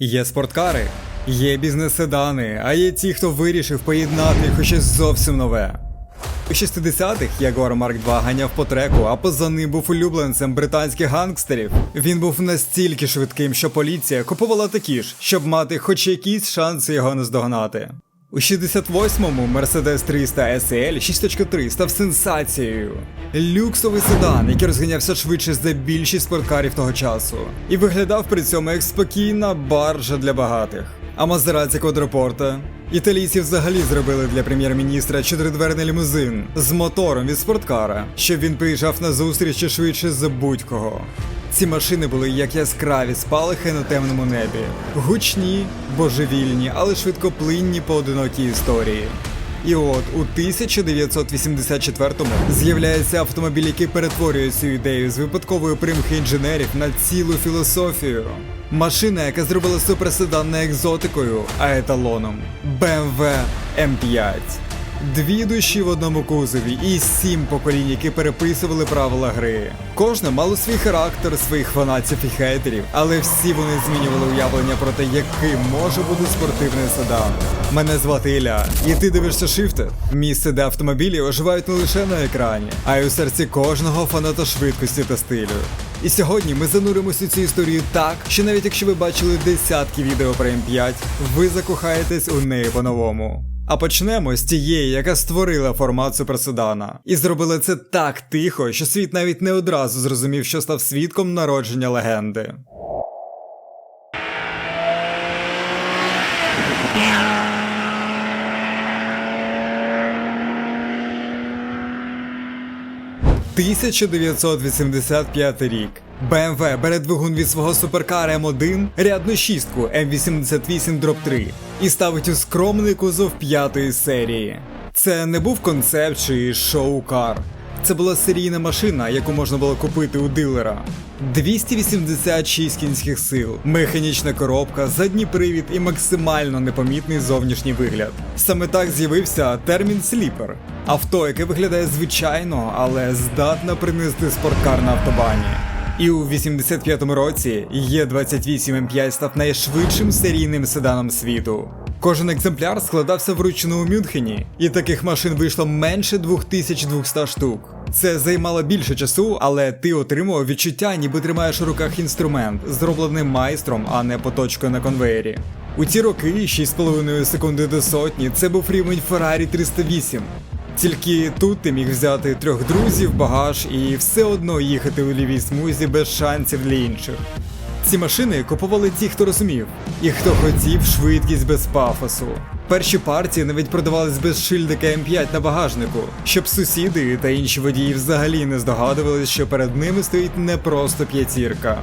Є спорткари, є бізнес-седани, а є ті, хто вирішив поєднати щось зовсім нове. У 60-х Jaguar Mark II ганяв по треку, а поза ним був улюбленцем британських гангстерів. Він був настільки швидким, що поліція купувала такі ж, щоб мати хоч якісь шанси його наздогнати. У 68-му Mercedes 300 SL 6.3 став сенсацією. Люксовий седан, який розганявся швидше за більшість спорткарів того часу, і виглядав при цьому як спокійна баржа для багатих. А Мазераці Квадрапорта Італійці взагалі зробили для прем'єр-міністра чотиридверний лімузин з мотором від спорткара, щоб він приїжджав на зустрічі швидше за будь-кого. Ці машини були як яскраві спалахи на темному небі, гучні, божевільні, але швидкоплинні поодинокі історії. І от у 1984-му з'являється автомобіль, який перетворює цю ідею з випадкової примхи інженерів на цілу філософію. Машина, яка зробила суперседан не екзотикою, а еталоном BMW M5. Дві душі в одному кузові і сім поколінь, які переписували правила гри. Кожне мало свій характер, своїх фанатів і хейтерів, але всі вони змінювали уявлення про те, яким може бути спортивний седан. Мене звати Ілля, і ти дивишся Shifted. Місце, де автомобілі оживають не лише на екрані, а й у серці кожного фаната швидкості та стилю. І сьогодні ми зануримося у цю історію так, що навіть якщо ви бачили десятки відео про М5, ви закохаєтесь у неї по-новому. А почнемо з тієї, яка створила формат суперседана. І зробила це так тихо, що світ навіть не одразу зрозумів, що став свідком народження легенди. «1985 рік. BMW бере двигун від свого суперкара М1, рядну шістку М88 Drop 3 і ставить у скромний кузов п'ятої серії. Це не був концепт чи шоу-кар. Це була серійна машина, яку можна було купити у дилера. 286 кінських сил, механічна коробка, задній привід і максимально непомітний зовнішній вигляд. Саме так з'явився термін сліпер авто, яке виглядає звичайно, але здатна принести спорткар на автобані. І у 85-му році Є28 М5 став найшвидшим серійним седаном світу. Кожен екземпляр складався вручну у Мюнхені, і таких машин вийшло менше 2200 штук. Це займало більше часу, але ти отримував відчуття, ніби тримаєш у руках інструмент, зроблений майстром, а не поточкою на конвеєрі. У ці роки 6,5 секунди до сотні це був рівень Ferrari 308. Тільки тут ти міг взяти трьох друзів, багаж і все одно їхати у лівій смузі без шансів для інших. Ці машини купували ті, хто розумів, і хто хотів швидкість без пафосу. Перші партії навіть продавались без шильдика М5 на багажнику, щоб сусіди та інші водії взагалі не здогадувалися, що перед ними стоїть не просто п'ятірка.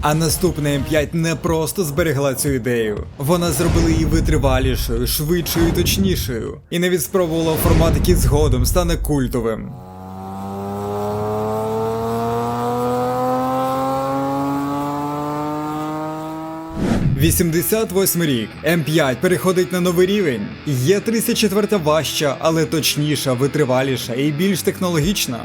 А наступна М5 не просто зберегла цю ідею, вона зробила її витривалішою, швидшою і точнішою, і навіть спробувала формат, який згодом стане культовим. 88 рік. М5 переходить на новий рівень. Є 34 важча, але точніша, витриваліша і більш технологічна.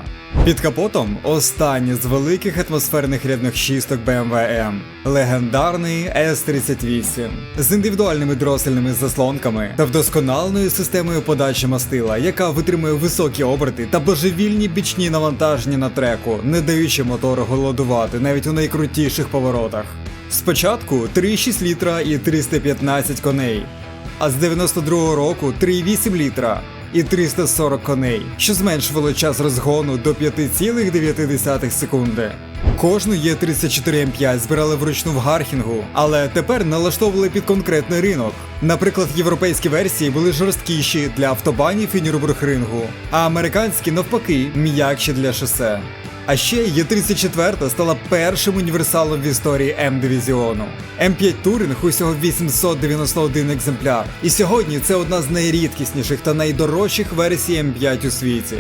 Під капотом останнє з великих атмосферних рядних шісток BMW M. Легендарний S38 з індивідуальними дросельними заслонками та вдосконаленою системою подачі мастила, яка витримує високі оберти та божевільні бічні навантаження на треку, не даючи мотору голодувати навіть у найкрутіших поворотах. Спочатку 3,6 літра і 315 коней, а з 92-го року 3,8 літра і 340 коней, що зменшувало час розгону до 5,9 секунди. Кожну Є34 М5 збирали вручну в гархінгу, але тепер налаштовували під конкретний ринок. Наприклад, європейські версії були жорсткіші для автобанів і Нюрбургрингу, а американські навпаки м'якші для шосе. А ще Є34 стала першим універсалом в історії М-дивізіону. М5 Туринг усього 891 екземпляр. І сьогодні це одна з найрідкісніших та найдорожчих версій М5 у світі.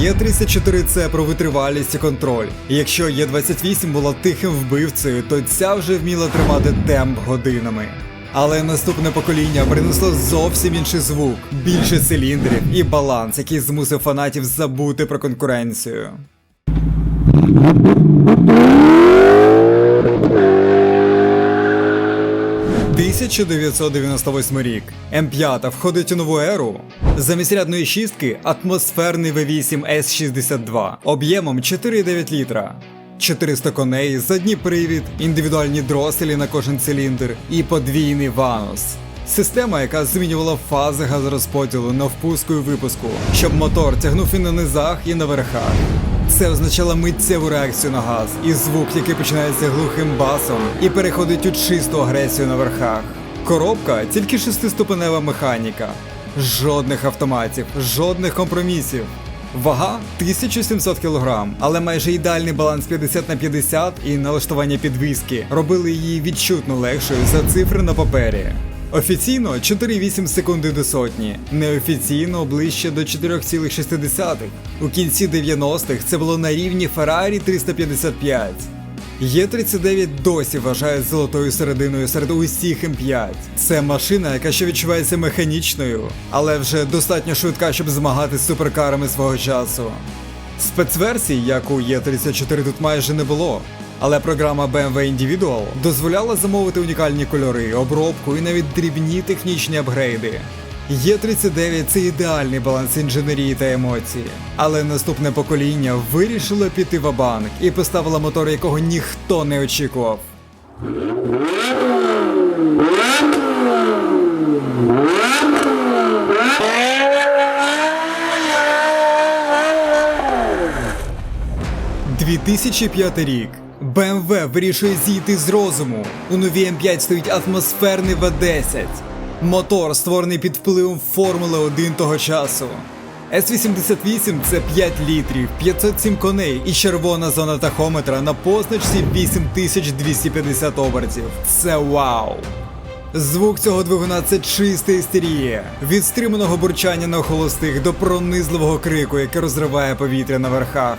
Є34 це про витривалість і контроль. І якщо Є28 була тихим вбивцею, то ця вже вміла тримати темп годинами. Але наступне покоління принесло зовсім інший звук, більше циліндрів і баланс, який змусив фанатів забути про конкуренцію. 1998 рік. М5 входить у нову еру. Замість рядної шістки атмосферний V8 S62 об'ємом 4,9 літра. 400 коней, задній привід, індивідуальні дроселі на кожен циліндр і подвійний ванус. Система, яка змінювала фази газорозподілу на впуску і випуску, щоб мотор тягнув і на низах, і на верхах. Це означало миттєву реакцію на газ і звук, який починається глухим басом і переходить у чисту агресію на верхах. Коробка тільки шестиступенева механіка. Жодних автоматів, жодних компромісів. Вага 1700 кг, але майже ідеальний баланс 50 на 50 і налаштування підвіски робили її відчутно легшою за цифри на папері. Офіційно 4,8 секунди до сотні, неофіційно ближче до 4,6. У кінці 90-х це було на рівні Ferrari 355. Є39 досі вважають золотою серединою серед усіх М5. Це машина, яка ще відчувається механічною, але вже достатньо швидка, щоб змагати з суперкарами свого часу. Спецверсій, як у Є34 тут майже не було. Але програма BMW Individual дозволяла замовити унікальні кольори, обробку і навіть дрібні технічні апгрейди. Є39 це ідеальний баланс інженерії та емоцій. Але наступне покоління вирішило піти в банк і поставило мотор, якого ніхто не очікував. – 2005 рік. BMW вирішує зійти з розуму. У новій М5 стоїть атмосферний V10. Мотор, створений під впливом Формули 1 того часу. С-88 це 5 літрів, 507 коней і червона зона тахометра на позначці 8250 обертів. Це вау! Звук цього двигуна це чиста істерія. Від стриманого бурчання на холостих до пронизливого крику, який розриває повітря на верхах.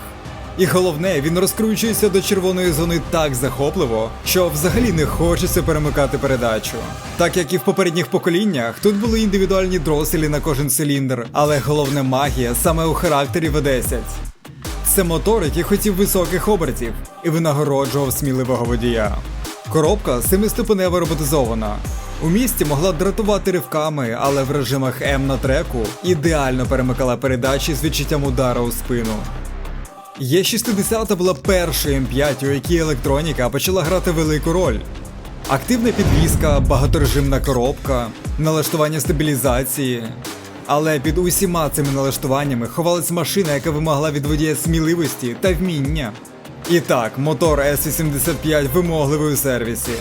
І головне, він розкручується до червоної зони так захопливо, що взагалі не хочеться перемикати передачу. Так як і в попередніх поколіннях, тут були індивідуальні дроселі на кожен циліндр, але головне магія саме у характері V10. Це мотор, який хотів високих обертів і винагороджував сміливого водія. Коробка семиступенева роботизована. У місті могла дратувати ривками, але в режимах М на треку ідеально перемикала передачі з відчуттям удару у спину. Є60 була першою М5, у якій електроніка почала грати велику роль. Активна підвізка, багаторежимна коробка, налаштування стабілізації. Але під усіма цими налаштуваннями ховалась машина, яка вимагала від водія сміливості та вміння. І так, мотор S85 вимогливий у сервісі.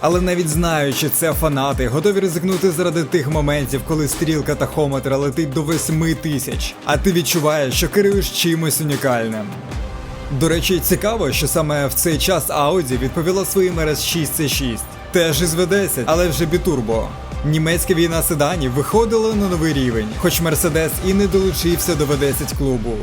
Але навіть знаючи це, фанати готові ризикнути заради тих моментів, коли стрілка тахометра летить до 8 тисяч, а ти відчуваєш, що керуєш чимось унікальним. До речі, цікаво, що саме в цей час Audi відповіла своїм RS6 C6, теж із V10, але вже бітурбо. Німецька війна седанів виходила на новий рівень, хоч Mercedes і не долучився до V10 клубу.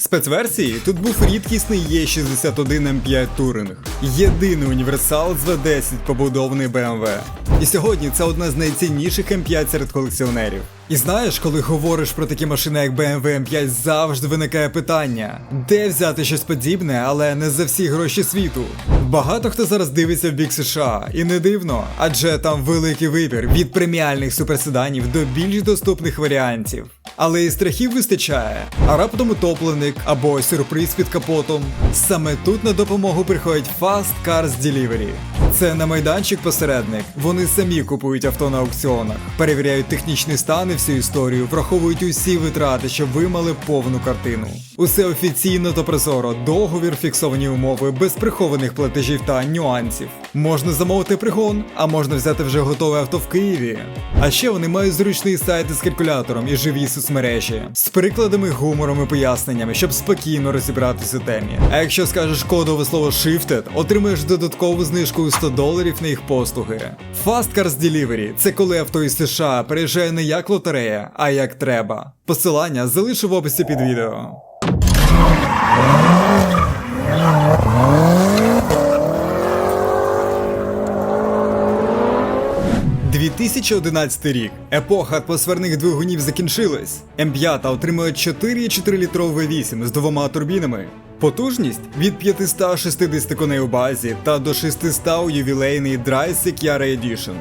Спецверсії тут був рідкісний Е61 М5 Touring. Єдиний універсал з V10 побудований BMW. І сьогодні це одна з найцінніших М5 серед колекціонерів. І знаєш, коли говориш про такі машини, як BMW M5, завжди виникає питання: де взяти щось подібне, але не за всі гроші світу. Багато хто зараз дивиться в бік США, і не дивно, адже там великий вибір від преміальних суперседанів до більш доступних варіантів. Але і страхів вистачає, а раптом утопленик або сюрприз під капотом. Саме тут на допомогу приходять Fast Cars Delivery. Це не майданчик посередник. Вони самі купують авто на аукціонах, перевіряють технічний стан і всю історію, враховують усі витрати, щоб ви мали повну картину. Усе офіційно та прозоро, договір, фіксовані умови, без прихованих платежів та нюансів. Можна замовити пригон, а можна взяти вже готове авто в Києві. А ще вони мають зручний сайт із калькулятором і живі соцмережі з прикладами, гумором і поясненнями, щоб спокійно розібратися у темі. А якщо скажеш кодове слово Shifted, отримаєш додаткову знижку у 100 доларів на їх послуги. Fast Cars Delivery – це коли авто із США переїжджає не як лотерея, а як треба. Посилання залишу в описі під відео. – 2011 рік. Епоха атмосферних двигунів закінчилась. М5 отримує 4,4 літровий V8 з двома турбінами. Потужність від 560 коней у базі та до 600 у ювілейний Drysick Yara Edition.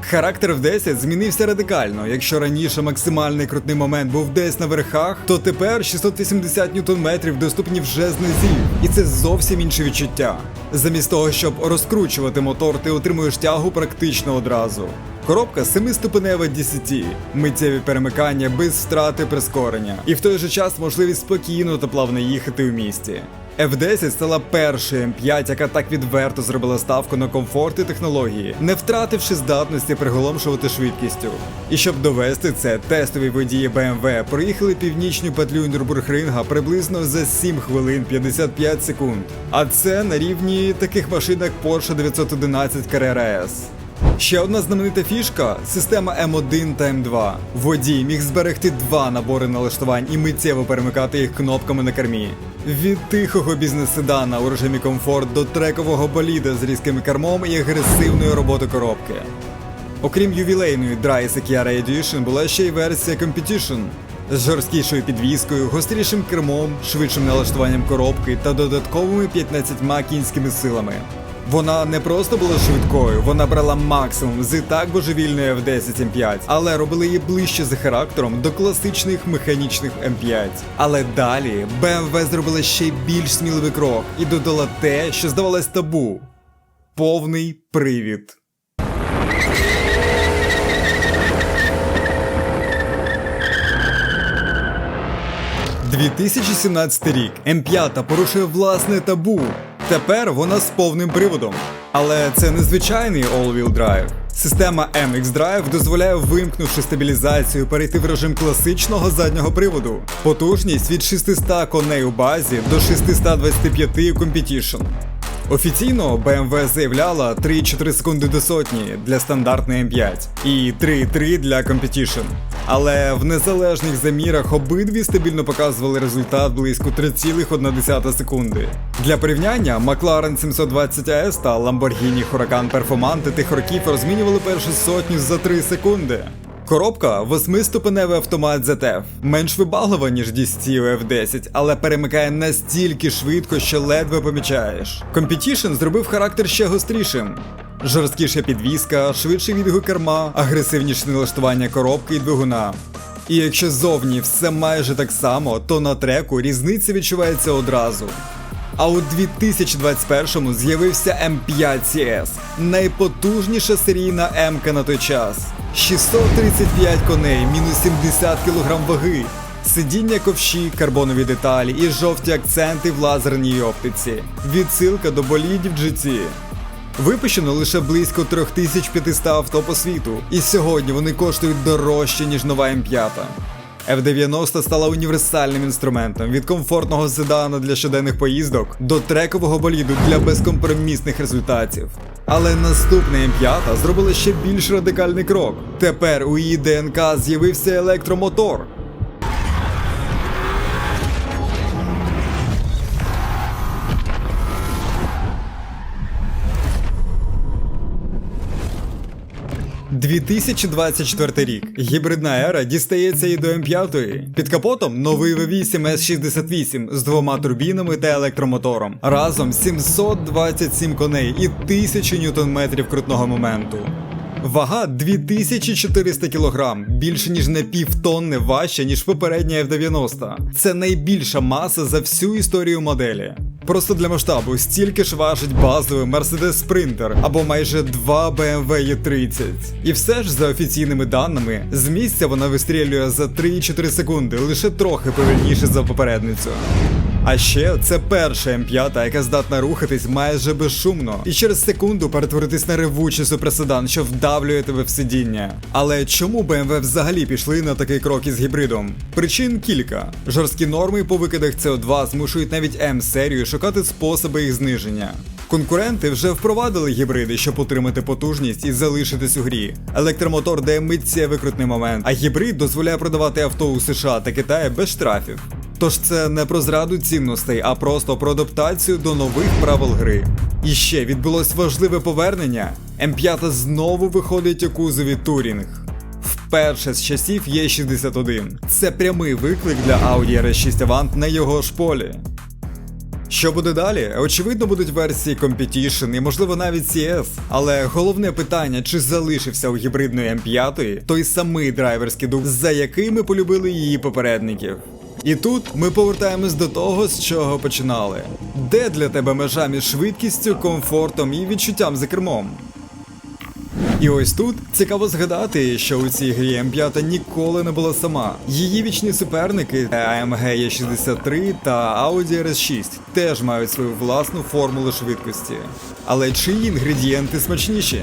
Характер в 10 змінився радикально. Якщо раніше максимальний крутний момент був десь на верхах, то тепер 680 ньютон-метрів доступні вже з низів. І це зовсім інше відчуття. Замість того, щоб розкручувати мотор, ти отримуєш тягу практично одразу. Коробка 7-ступенева DCT, миттєві перемикання без втрати прискорення, і в той же час можливість спокійно та плавно їхати у місті. F10 стала першою М5, яка так відверто зробила ставку на комфорт і технології, не втративши здатності приголомшувати швидкістю. І щоб довести це, тестові водії BMW проїхали північну петлю Нюрбургринга приблизно за 7 хвилин 55 секунд. А це на рівні таких машин, як Porsche 911 Carrera S. Ще одна знаменита фішка система М1 та М2. Водій міг зберегти два набори налаштувань і миттєво перемикати їх кнопками на кермі. Від тихого бізнес-седана у режимі комфорт до трекового боліда з різким кермом і агресивної роботи коробки. Окрім ювілейної Drysick Yara Edition була ще й версія Competition з жорсткішою підвіскою, гострішим кермом, швидшим налаштуванням коробки та додатковими 15 кінськими силами. Вона не просто була швидкою, вона брала максимум з і так божевільної F10 M5, але робила її ближче за характером до класичних механічних M5. Але далі BMW зробила ще більш сміливий крок і додала те, що здавалось табу повний привід. – 2017 рік М5 порушує власне табу. Тепер вона з повним приводом. Але це не звичайний all-wheel drive. Система MX Drive дозволяє, вимкнувши стабілізацію, перейти в режим класичного заднього приводу. Потужність від 600 коней у базі до 625 у Competition. Офіційно BMW заявляла 3,4 секунди до сотні для стандартної М5 і 3,3 для Competition. Але в незалежних замірах обидві стабільно показували результат близько 3,1 секунди. Для порівняння McLaren 720 AS та Lamborghini Huracan Performante тих років розмінювали першу сотню за 3 секунди. Коробка восьмиступеневий автомат ZF. менш вибаглива, ніж DCT у F10, але перемикає настільки швидко, що ледве помічаєш. Competition зробив характер ще гострішим. Жорсткіша підвіска, швидший відгук керма, агресивніше налаштування коробки і двигуна. І якщо зовні все майже так само, то на треку різниця відчувається одразу. А у 2021-му з'явився М5 CS, найпотужніша серійна М-ка на той час. 635 коней, мінус 70 кг ваги, сидіння ковші, карбонові деталі і жовті акценти в лазерній оптиці. Відсилка до болідів GT. Випущено лише близько 3500 авто по світу, і сьогодні вони коштують дорожче, ніж нова М5. F90 стала універсальним інструментом від комфортного седана для щоденних поїздок до трекового боліду для безкомпромісних результатів. Але наступна М5 зробила ще більш радикальний крок. Тепер у її ДНК з'явився електромотор. 2024 рік. Гібридна ера дістається і до М5. Під капотом новий V8 S68 з двома турбінами та електромотором. Разом 727 коней і 1000 ньютон-метрів крутного моменту. Вага 2400 кг, більше ніж на півтонни важче, ніж попередня F90. Це найбільша маса за всю історію моделі. Просто для масштабу стільки ж важить базовий Mercedes Sprinter або майже 2 BMW E30. І все ж, за офіційними даними, з місця вона вистрілює за 3-4 секунди, лише трохи повільніше за попередницю. А ще це перша М5, яка здатна рухатись майже безшумно, і через секунду перетворитись на ревучий суперседан, що вдавлює тебе в сидіння. Але чому BMW взагалі пішли на такий крок із гібридом? Причин кілька. Жорсткі норми по викидах CO2 змушують навіть М-серію шукати способи їх зниження. Конкуренти вже впровадили гібриди, щоб отримати потужність і залишитись у грі. Електромотор дає миттєвий крутний момент, а гібрид дозволяє продавати авто у США та Китаї без штрафів. Тож це не про зраду цінностей, а просто про адаптацію до нових правил гри. І ще відбулось важливе повернення. М5 знову виходить у кузові Турінг. Вперше з часів Є61. Це прямий виклик для Audi RS6 Avant на його ж полі. Що буде далі? Очевидно, будуть версії Competition і, можливо, навіть CS. Але головне питання, чи залишився у гібридної М5 той самий драйверський дух, за який ми полюбили її попередників. І тут ми повертаємось до того, з чого починали. Де для тебе межа між швидкістю, комфортом і відчуттям за кермом? І ось тут цікаво згадати, що у цій грі М5 ніколи не була сама. Її вічні суперники AMG E63 та Audi RS6 теж мають свою власну формулу швидкості. Але чиї інгредієнти смачніші?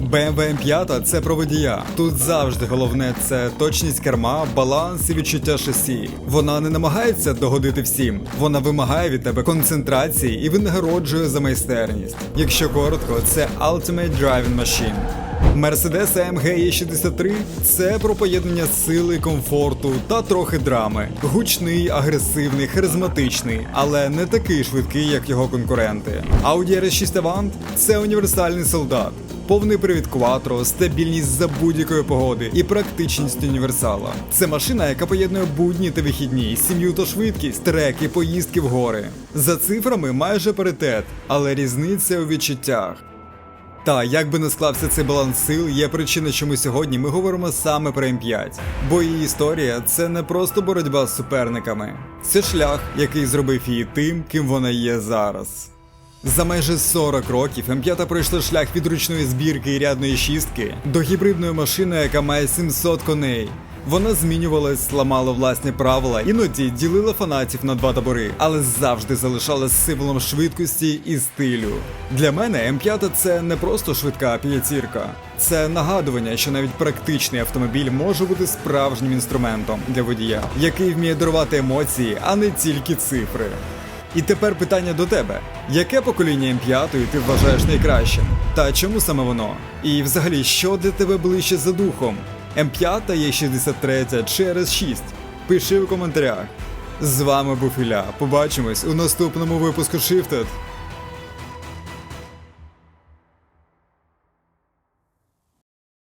BMW M5 це про водія. Тут завжди головне це точність керма, баланс і відчуття шасі. Вона не намагається догодити всім, вона вимагає від тебе концентрації і винагороджує за майстерність. Якщо коротко, це Ultimate Driving Machine. Mercedes AMG E63 – це про поєднання сили, комфорту та трохи драми. Гучний, агресивний, харизматичний, але не такий швидкий, як його конкуренти. Audi RS6 Avant – це універсальний солдат. Повний привід Quattro, стабільність за будь-якої погоди і практичність універсала. Це машина, яка поєднує будні та вихідні, сім'ю та швидкість, треки, поїздки в гори. За цифрами майже паритет, але різниця у відчуттях. Та як би не склався цей баланс сил, є причина, чому сьогодні ми говоримо саме про М5. Бо її історія це не просто боротьба з суперниками, це шлях, який зробив її тим, ким вона є зараз. За майже 40 років М5 пройшла шлях від ручної збірки і рядної шістки до гібридної машини, яка має 700 коней. Вона змінювалась, ламала власні правила, іноді ділила фанатів на два табори, але завжди залишалась символом швидкості і стилю. Для мене М5 це не просто швидка п'ятірка, це нагадування, що навіть практичний автомобіль може бути справжнім інструментом для водія, який вміє дарувати емоції, а не тільки цифри. І тепер питання до тебе: яке покоління М5 ти вважаєш найкращим? Та чому саме воно? І взагалі, що для тебе ближче за духом? М5 є 63 через 6. Пиши в коментарях. З вами був Ілля. Побачимось у наступному випуску Shifted.